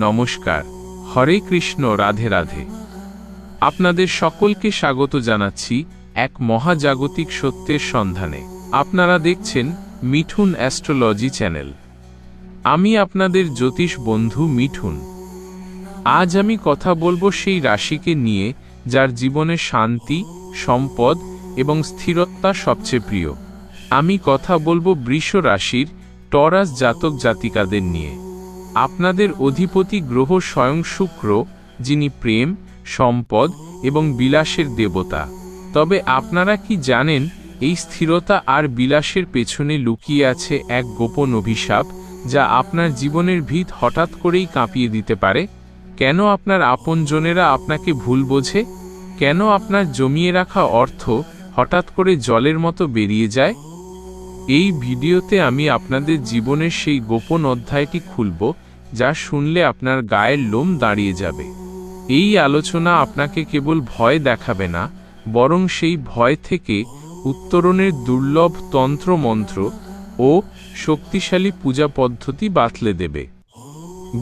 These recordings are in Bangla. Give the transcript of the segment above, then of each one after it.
নমস্কার। হরে কৃষ্ণ, রাধে রাধে। আপনাদের সকলকে স্বাগত জানাচ্ছি এক মহাজাগতিক সত্যের সন্ধানে। আপনারা দেখছেন মিঠুন অ্যাস্ট্রোলজি চ্যানেল। আমি আপনাদের জ্যোতিষ বন্ধু মিঠুন। আজ আমি কথা বলব সেই রাশিকে নিয়ে, যার জীবনে শান্তি, সম্পদ এবং স্থিরতা সবচেয়ে প্রিয়। আমি কথা বলব বৃষ রাশির টরাস জাতক জাতিকাদের নিয়ে। আপনাদের অধিপতি গ্রহ স্বয়ং শুক্র, যিনি প্রেম, সম্পদ এবং বিলাসের দেবতা। তবে আপনারা কি জানেন, এই স্থিরতা আর বিলাসের পেছনে লুকিয়ে আছে এক গোপন অভিশাপ, যা আপনার জীবনের ভিত হঠাৎ করেই কাঁপিয়ে দিতে পারে? কেন আপনার আপনজনেরা আপনাকে ভুল বোঝে? কেন আপনার জমিয়ে রাখা অর্থ হঠাৎ করে জলের মতো বেরিয়ে যায়? এই ভিডিওতে আমি আপনাদের জীবনের সেই গোপন অধ্যায়টি খুলব, যা শুনলে আপনার গায়ের লোম দাঁড়িয়ে যাবে। এই আলোচনা আপনাকে কেবল ভয় দেখাবে না, বরং সেই ভয় থেকে উত্তরণের দুর্লভ তন্ত্রমন্ত্র ও শক্তিশালী পূজা পদ্ধতি বাতলে দেবে।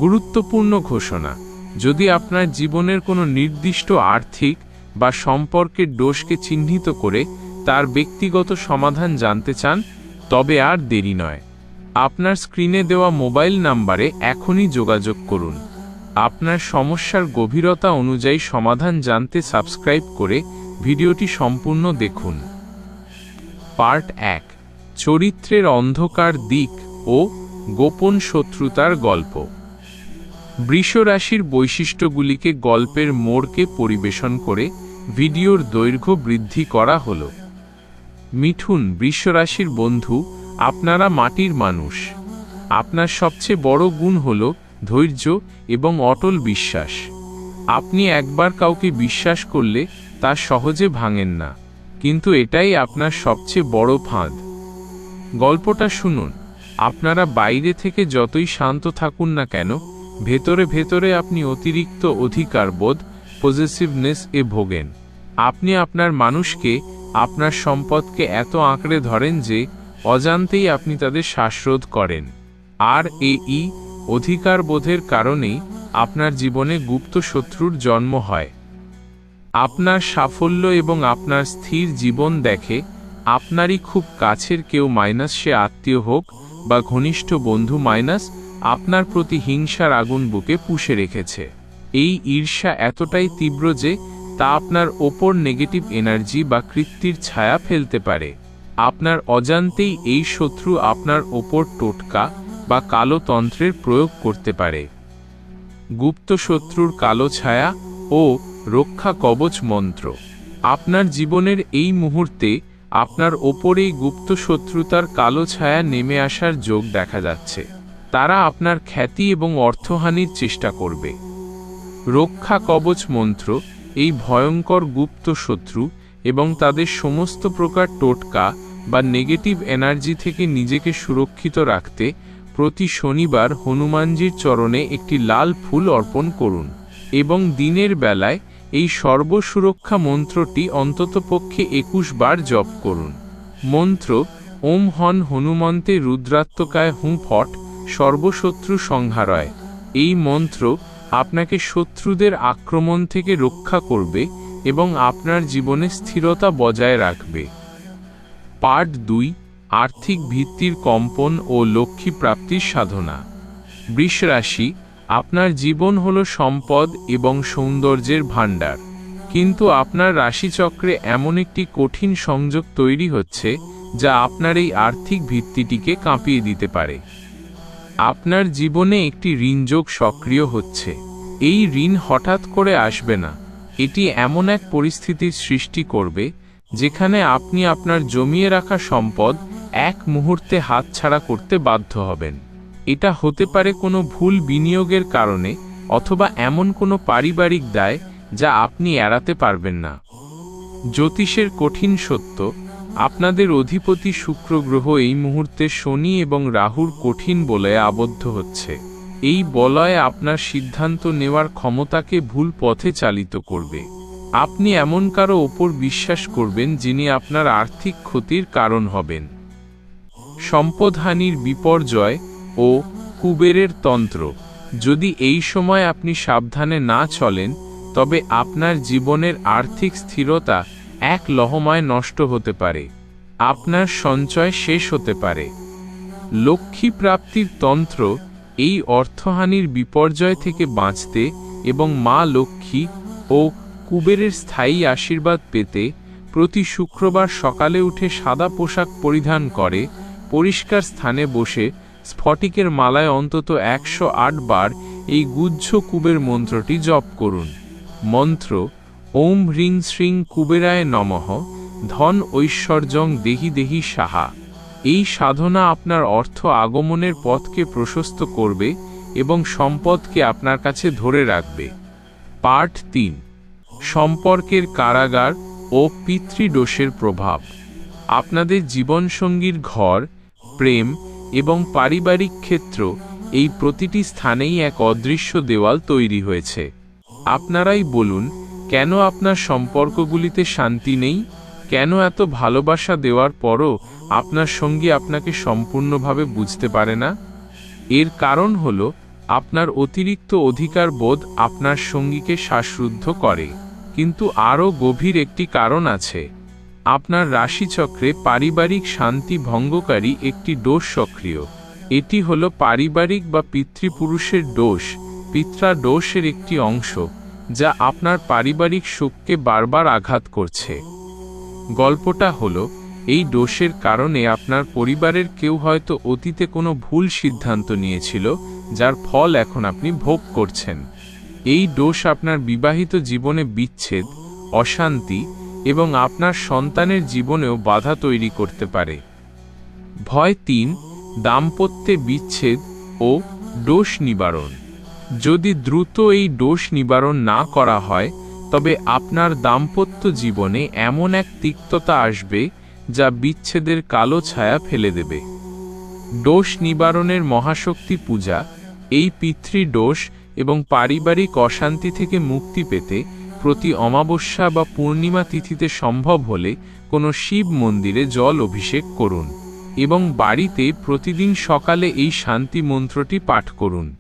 গুরুত্বপূর্ণ ঘোষণা, যদি আপনার জীবনের কোনো নির্দিষ্ট আর্থিক বা সম্পর্কের দোষকে চিহ্নিত করে তার ব্যক্তিগত সমাধান জানতে চান তবে আর দেরি নয়। আপনার স্ক্রিনে দেওয়া মোবাইল নাম্বারে এখনই যোগাযোগ করুন। আপনার সমস্যার গভীরতা অনুযায়ী সমাধান জানতে সাবস্ক্রাইব করে ভিডিওটি সম্পূর্ণ দেখুন। পার্ট এক, চরিত্রের অন্ধকার দিক ও গোপন শত্রুতার গল্প। বৃষরাশির বৈশিষ্ট্যগুলিকে গল্পের মোড়কে পরিবেশন করে ভিডিওর দৈর্ঘ্য বৃদ্ধি করা হল। মিঠুন বৃষরাশির বন্ধু, আপনারা মাটির মানুষ। আপনার সবচেয়ে বড় গুণ হল ধৈর্য এবং অটল বিশ্বাস। আপনি একবার কাউকে বিশ্বাস করলে তা সহজে ভাঙেন না, কিন্তু এটাই আপনার সবচেয়ে বড় ফাঁদ। গল্পটা শুনুন, আপনারা বাইরে থেকে যতই শান্ত থাকুন না কেন, ভেতরে ভেতরে আপনি অতিরিক্ত অধিকারবোধ পজিটিভনেস এ ভোগেন। আপনি আপনার মানুষকে আপনার সম্পদকে এত আঁকড়ে ধরেন যে অজান্তেই আপনি তাদের শ্বাসরোধ করেন। আর এই অধিকারবোধের কারণেই আপনার জীবনে গুপ্ত শত্রুর জন্ম হয়। আপনার সাফল্য এবং আপনার স্থির জীবন দেখে আপনারই খুব কাছের কেউ মাইনাস সে আত্মীয় হোক বা ঘনিষ্ঠ বন্ধু মাইনাস আপনার প্রতি হিংসার আগুন বুকে পুষে রেখেছে। এই ঈর্ষা এতটাই তীব্র যে তা আপনার ওপর নেগেটিভ এনার্জি বা কৃত্তির ছায়া ফেলতে পারে। আপনার অজান্তেই এই শত্রু আপনার ওপর টোটকা বা কালো তন্ত্রের প্রয়োগ করতে পারে। গুপ্ত শত্রুর কালো ছায়া ও রক্ষা কবচ মন্ত্র। আপনার জীবনের এই মুহূর্তে আপনার ওপরেই গুপ্ত শত্রুতার কালো ছায়া নেমে আসার যোগ দেখা যাচ্ছে। তারা আপনার খ্যাতি এবং অর্থহানির চেষ্টা করবে। রক্ষা কবচ মন্ত্র এই ভয়ঙ্কর গুপ্ত শত্রু এবং তাদের সমস্ত প্রকার টোটকা বা নেগেটিভ এনার্জি থেকে নিজেকে সুরক্ষিত রাখতে প্রতি শনিবার হনুমানজির চরণে একটি লাল ফুল অর্পণ করুন এবং দিনের বেলায় এই সর্বসুরক্ষা মন্ত্রটি অন্ততপক্ষে একুশ বার জপ করুন। মন্ত্র, ওম হন হনুমন্তে রুদ্রাত্মকায় হুঁ ফট, সর্বশত্রু সংহারয়। এই মন্ত্র আপনাকে শত্রুদের আক্রমণ থেকে রক্ষা করবে এবং আপনার জীবনে স্থিরতা বজায় রাখবে। পার্ট দুই, আর্থিক ভিত্তির কম্পন ও লক্ষ্মী প্রাপ্তির সাধনা। বৃষ রাশি আপনার জীবন হল সম্পদ এবং সৌন্দর্যের ভাণ্ডার। কিন্তু আপনার রাশিচক্রে এমন একটি কঠিন সংযোগ তৈরি হচ্ছে, যা আপনার এই আর্থিক ভিত্তিটিকে কাঁপিয়ে দিতে পারে। আপনার জীবনে একটি ঋণযোগ সক্রিয় হচ্ছে। এই ঋণ হঠাৎ করে আসবে না। এটি এমন এক পরিস্থিতির সৃষ্টি করবে, যেখানে আপনি আপনার জমিয়ে রাখা সম্পদ এক মুহূর্তে হাতছাড়া করতে বাধ্য হবেন। এটা হতে পারে কোনো ভুল বিনিয়োগের কারণে অথবা এমন কোনো পারিবারিক দায় যা আপনি এড়াতে পারবেন না। জ্যোতিষের কঠিন সত্য আপনাদের অধিপতি শুক্র গ্রহ এই মুহূর্তে শনি এবং রাহুর কঠিন বলয়ে আবদ্ধ হচ্ছে। এই বলয় আপনার সিদ্ধান্ত নেওয়ার ক্ষমতাকে ভুল পথে চালিত করবে। আপনি এমন কারও ওপর বিশ্বাস করবেন যিনি আপনার আর্থিক ক্ষতির কারণ হবেন। সম্পদহানির বিপর্যয় ও কুবেরের তন্ত্র। যদি এই সময় আপনি সাবধানে না চলেন, তবে আপনার জীবনের আর্থিক স্থিরতা এক লহমায় নষ্ট হতে পারে। আপনার সঞ্চয় শেষ হতে পারে। লক্ষ্মী প্রাপ্তির তন্ত্র এই অর্থহানির বিপর্যয় থেকে বাঁচতে এবং মা লক্ষ্মী ও কুবেরের স্থায়ী আশীর্বাদ পেতে প্রতি শুক্রবার সকালে উঠে সাদা পোশাক পরিধান করে পরিষ্কার স্থানে বসে স্ফটিকের মালায় অন্তত একশো আট বার এই গুজ্জ কুবের মন্ত্রটি জপ করুন। মন্ত্র ওম হ্রিং শ্রিং কুবেরায় নমঃ। ধন ঐশ্বর্যং দেহি দেহি সাহা। এই সাধনা আপনার অর্থ আগমনের পথকে প্রশস্ত করবে এবং সম্পদকে আপনার কাছে ধরে রাখবে। পার্ট তিন। সম্পর্কের কারাগার ও পিতৃদোষের প্রভাব। আপনাদের জীবনসঙ্গীর ঘর, প্রেম এবং পারিবারিক ক্ষেত্র এই প্রতিটি স্থানেই এক অদৃশ্য দেওয়াল তৈরি হয়েছে। আপনারাই বলুন কেন আপনার সম্পর্কগুলিতে শান্তি নেই? কেন এত ভালোবাসা দেওয়ার পরও আপনার সঙ্গী আপনাকে সম্পূর্ণভাবে বুঝতে পারে না? এর কারণ হল, আপনার অতিরিক্ত অধিকার বোধ আপনার সঙ্গীকে শ্বাসরুদ্ধ করে। কিন্তু আরও গভীর একটি কারণ আছে। আপনার রাশিচক্রে পারিবারিক শান্তি ভঙ্গকারী একটি দোষ সক্রিয়। এটি হল পারিবারিক বা পিতৃপুরুষের দোষ। পিত্রা দোষের একটি অংশ। যা আপনার পারিবারিক সুখকে বারবার আঘাত করছে। গল্পটা হলো, এই দোষের কারণে আপনার পরিবারের কেউ হয়তো অতীতে কোনো ভুল সিদ্ধান্ত নিয়েছিল, যার ফল এখন আপনি ভোগ করছেন। এই দোষ আপনার বিবাহিত জীবনে বিচ্ছেদ, অশান্তি এবং আপনার সন্তানের জীবনেও বাধা তৈরি করতে পারে। ভয় তিন, দাম্পত্যে বিচ্ছেদ ও দোষ নিবারণ। যদি দ্রুত এই দোষ নিবারণ না করা হয়, তবে আপনার দাম্পত্য জীবনে এমন এক তিক্ততা আসবে, যা বিচ্ছেদের কালো ছায়া ফেলে দেবে। দোষ নিবারণের মহাশক্তি পূজা, এই পিতৃদোষ এবং পারিবারিক অশান্তি থেকে মুক্তি পেতে প্রতি অমাবস্যা বা পূর্ণিমা তিথিতে সম্ভব হলে কোনো শিব মন্দিরে জল অভিষেক করুন এবং বাড়িতে প্রতিদিন সকালে এই শান্তি মন্ত্রটি পাঠ করুন।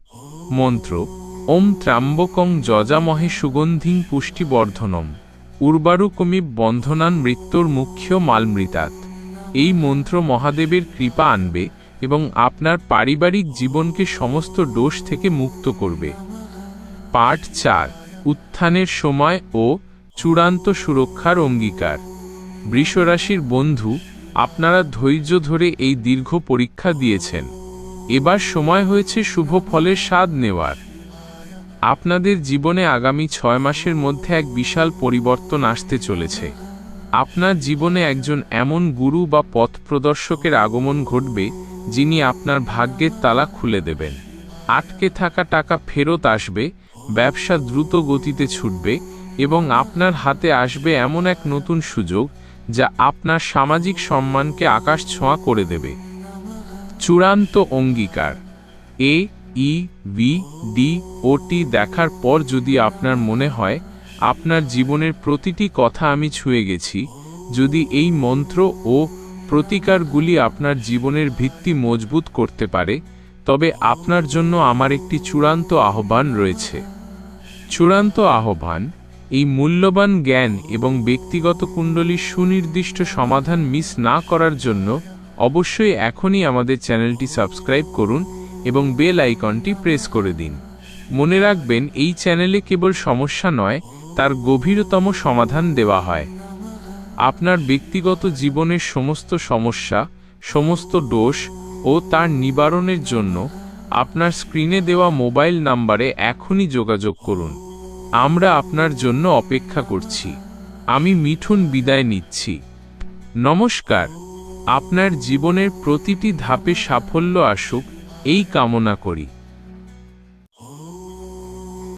মন্ত্র, ওম ত্রাম্বকং যজামহে সুগন্ধিং পুষ্টিবর্ধনম উর্বারুকমি বন্ধনান মৃত্যুর মুখ্য মালমৃতাত এই মন্ত্র মহাদেবের কৃপা আনবে এবং আপনার পারিবারিক জীবনকে সমস্ত দোষ থেকে মুক্ত করবে। পাঠ চার, উত্থানের সময় ও চূড়ান্ত সুরক্ষার অঙ্গীকার। বৃষরাশির বন্ধু, আপনারা ধৈর্য ধরে এই দীর্ঘ পরীক্ষা দিয়েছেন। এবার সময় হয়েছে শুভ ফলের স্বাদ নেওয়ার। আপনাদের জীবনে আগামী ছয় মাসের মধ্যে এক বিশাল পরিবর্তন আসতে চলেছে। আপনার জীবনে একজন এমন গুরু বা পথ প্রদর্শকের আগমন ঘটবে, যিনি আপনার ভাগ্যের তালা খুলে দেবেন। আটকে থাকা টাকা ফেরত আসবে, ব্যবসা দ্রুত গতিতে ছুটবে এবং আপনার হাতে আসবে এমন এক নতুন সুযোগ, যা আপনার সামাজিক সম্মানকে আকাশ ছোঁয়া করে দেবে। চূড়ান্ত অঙ্গীকার। এ, ই, ভি, ডি ওটি দেখার পর যদি আপনার মনে হয়, আপনার জীবনের প্রতিটি কথা আমি ছুঁয়ে গেছি, যদি এই মন্ত্র ও প্রতিকারগুলি আপনার জীবনের ভিত্তি মজবুত করতে পারে, তবে আপনার জন্য আমার একটি চূড়ান্ত আহ্বান রয়েছে। চূড়ান্ত আহ্বান, এই মূল্যবান জ্ঞান এবং ব্যক্তিগত কুণ্ডলীর সুনির্দিষ্ট সমাধান মিস না করার জন্য অবশ্যই এখনই আমাদের চ্যানেলটি সাবস্ক্রাইব করুন এবং বেল আইকনটি প্রেস করে দিন। মনে রাখবেন, এই চ্যানেলে কেবল সমস্যা নয়, তার গভীরতম সমাধান দেওয়া হয়। আপনার ব্যক্তিগত জীবনের সমস্ত সমস্যা, সমস্ত দোষ ও তার নিবারণের জন্য আপনার স্ক্রিনে দেওয়া মোবাইল নাম্বারে এখনই যোগাযোগ করুন। আমরা আপনার জন্য অপেক্ষা করছি। আমি মিঠুন বিদায় নিচ্ছি। নমস্কার। আপনার জীবনের প্রতিটি ধাপে সাফল্য আসুক এই কামনা করি।